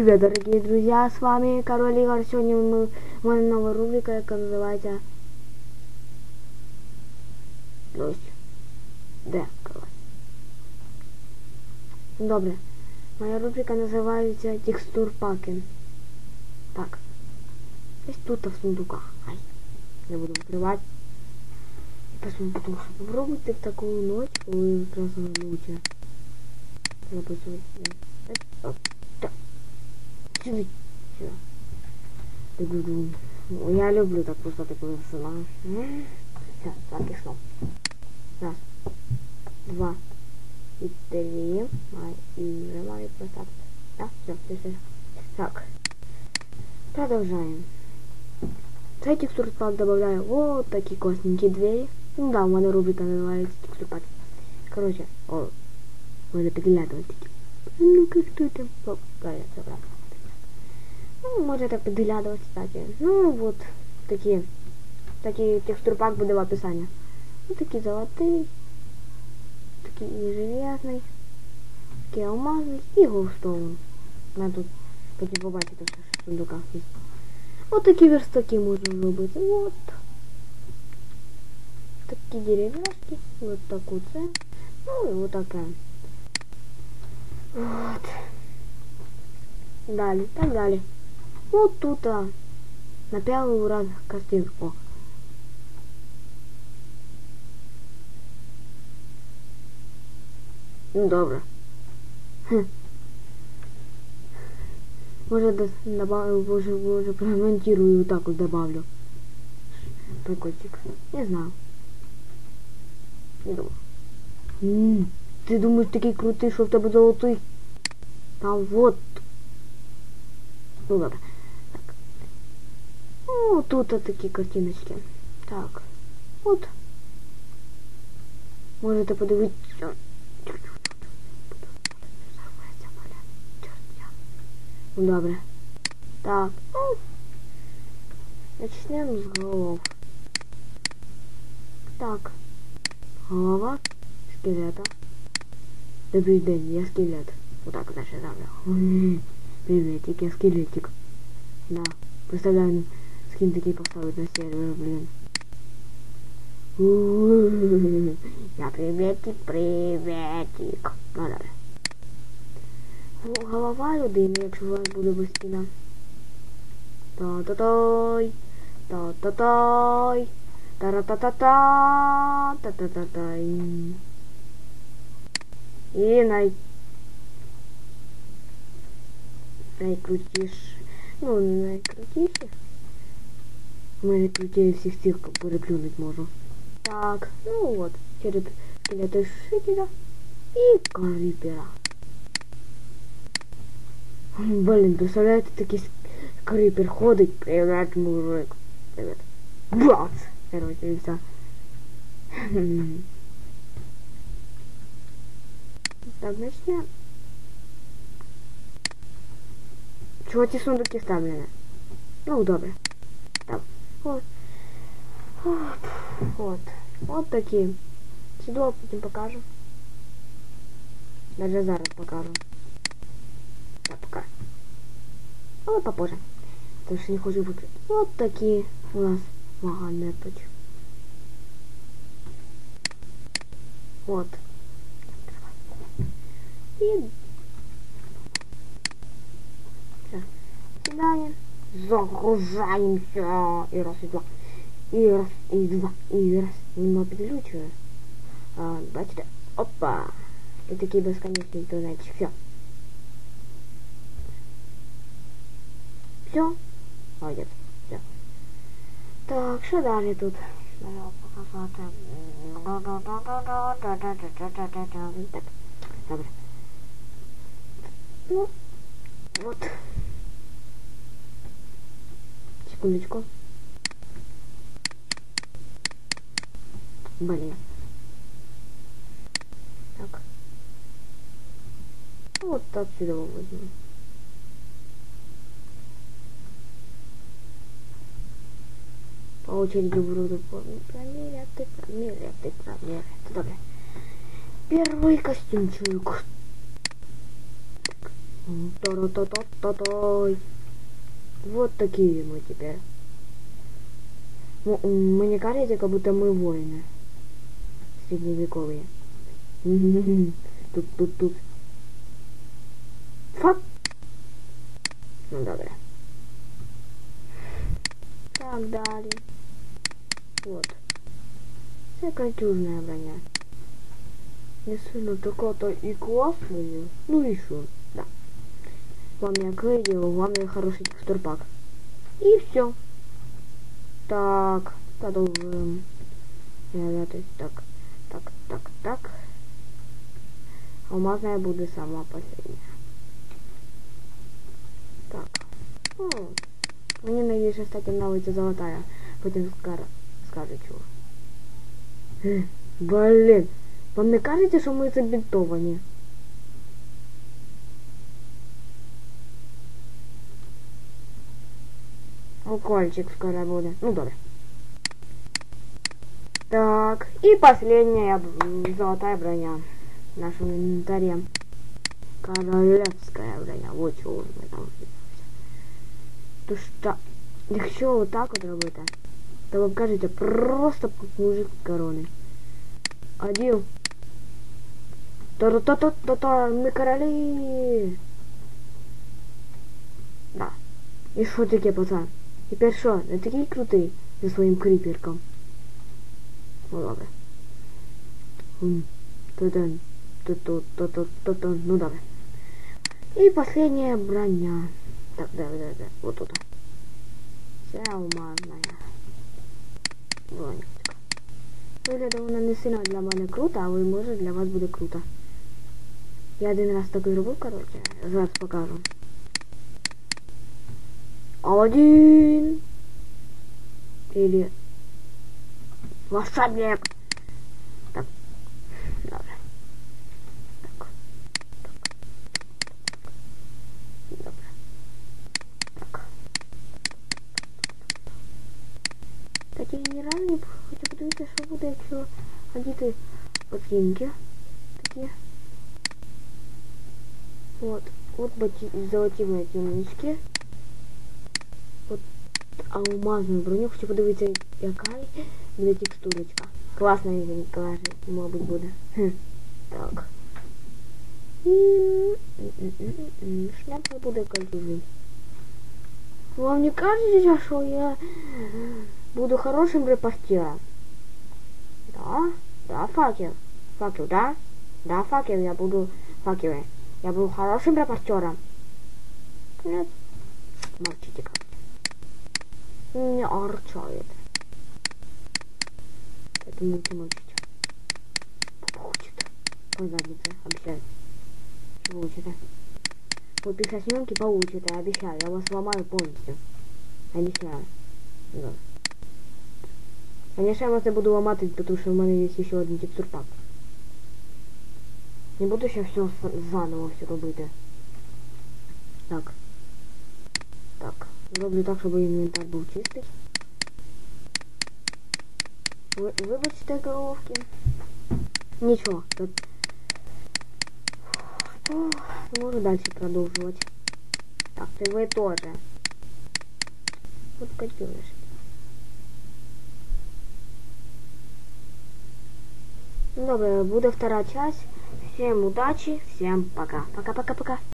Привет, дорогие друзья, с вами Король Игорь. Сегодня мы, у меня новая рубрика, яка називається Ось. Де король? Добре. Моя рубрика називається Текстур паки. Так. Ось тут в сундуках. Ай. Не буду відкривати. Посмотрим, потому что попробуйте в такую ночь, коли якраз ночі записувати. Так. Я люблю так просто так засинаю. Все, так пішло. Раз, два і три. Май, і вже маю поставити. Так, все, все, все. Так. Продолжаем. Цей текстур пак добавляю вот такие классненькие двери. Ну да, у мене рубрика називається текстур пак. Короче, о, надо підглядувати такі. Ну-ка, хто там? О, правильно, все правильно. Ну, можете підглядувати, кстати. Ну, вот такі, такі текстур пак буде в описанні. Ну, такий золотий, такий железний, такий алмазний і голстоун. На тут потім побачите, що в сундуках є. От такі верстаки можна зробити. От. Такі дерев'яшки. От таку це. Ну і от таке. От. Далі, так далі. Вот тут а, на первый раз картинку. Ну, добре. Хм. Может, добавлю, боже, боже, промонтирую, так вот добавлю. Прикольчик. Не знаю. Не думаю. М -м, ты думаешь, такий крутий, що в тебе золотий? Там вот. Ну ладно. Ну, тут вот такие картиночки. Так. Вот. Можете подивитися. Ну, добре. Так. Ну, Начнем с голов. Так. Голова скелета. Добрый день, я скелет. Вот так, значит, забрал. Приветик, я скелетик. Да. Представляю, скин такие поставить на сервер, блин. Я приветик, приветик. Ну, добре. Голова людини, якщо у вас буде без спіна. Та-та-тай, та-та-тай, та-ра-та-та-та, та-та-та-тай. І най... найкрутіше, ну, найкрутіше. Ми найкрутіше всіх цих переплюнуть можу. Так, ну вот, череп скелета шикера и крипера. Блин, представляете, такий крипер ходить, привет, мужик. Привет. Бац! Короче, и все. Так, начнем. Чого ці сундуки вставлені? Ну, добре. Так, от. От. От. От такі. Сюди потім покажу. Даже зараз покажу. Так, пока. Але попозже. Тому що не хочу викрити. От такі у нас вагонеточки. Вот. И Загружаємося. І раз, і два. І раз, і два, і раз. Нема підключую. А, бачите? Опа. І такий безконечний тунельчик. Все. Все. Молодець. Все. Так, що далі тут? Треба показати. Так. Добре. Ну, вот. Секундочку. Блин. Так. Вот отсюда возьму. По очереди буду промерять, промерять, промерять. Добре. Первый костюмчик. Та-ра-та-та-та-тай. Вот такие мы теперь. Ну, мне кажется, как будто мы воины. Средневековые. Тут, тут, тут. Фак. Ну, добре. Так, далі. Вот. Це кольчужная броня. Не сильно така-то і классная. Ну и что? Да. Вам я видео, вам я хороший текстурпак. И все. Так, продолжим. Ребята, так, так, так, так. Алмазная буде сама последняя. Так. О, мне найбільше, кстати, нравится золотая. Потім скажу, скажу чего. Е, Блин, вам не кажется, що ми забінтовані? Укольчик скоро буде. Ну, добре. Так, и последняя золотая броня в нашем инвентаре. Королевская броня. Вот чого ми там. То що, якщо отак от робити, то ви кажете просто мужик корони. Один. Та-та-та-та-та, ми королі. Да. І що таке, пацан? Тепер що, не такий крутий зі своїм кріперком? Ну добре. М, Та-дан, та-ту, та-ту, та-ту, ну добре. И последняя броня. Так, да, да, да, вот тут. Це алмазная бронечка. Виглядає вона не сильно для мене круто, але може для вас буде круто. Я один раз так зробив, коротше, зараз покажу. Один. Или волшебник. Так. Добре. Так. Так. Добре. Так. Такі генеральні хочу подивитися, що буде, якщо одіти ботинки такі. Вот. Вот боти... золоті ботиночки. Алмазну броню. Хочу подивитися, яка буде текстурочка. Класна він каже, мабуть, буде. Хм. Так. І шляпа буде кольчужий. Вам не кажется, что я буду хорошим репортером? Да, да, факел. Факел, да? Да, факел, я буду факелы. Я буду хорошим репортером. Нет. Молчите как. Не орчает. Поэтому не молчите. Получит. По заднице, обещаю. Получите. Вот после съемки получит, я обещаю. Я вас сломаю полностью. Обещаю. Да. Конечно, я вас не буду ломать, потому что у меня есть еще один текстурпак. Не буду ще все заново все робити. Так. Так. Зроблю так, щоб інвентар був чистий. Ви, вибачте головки. Нічого. Тут... Можу дальше продовжувати. Так, це ви теж. Вот катюниш. Добре, буде вторая часть. Всем удачи, всем пока. Пока-пока-пока.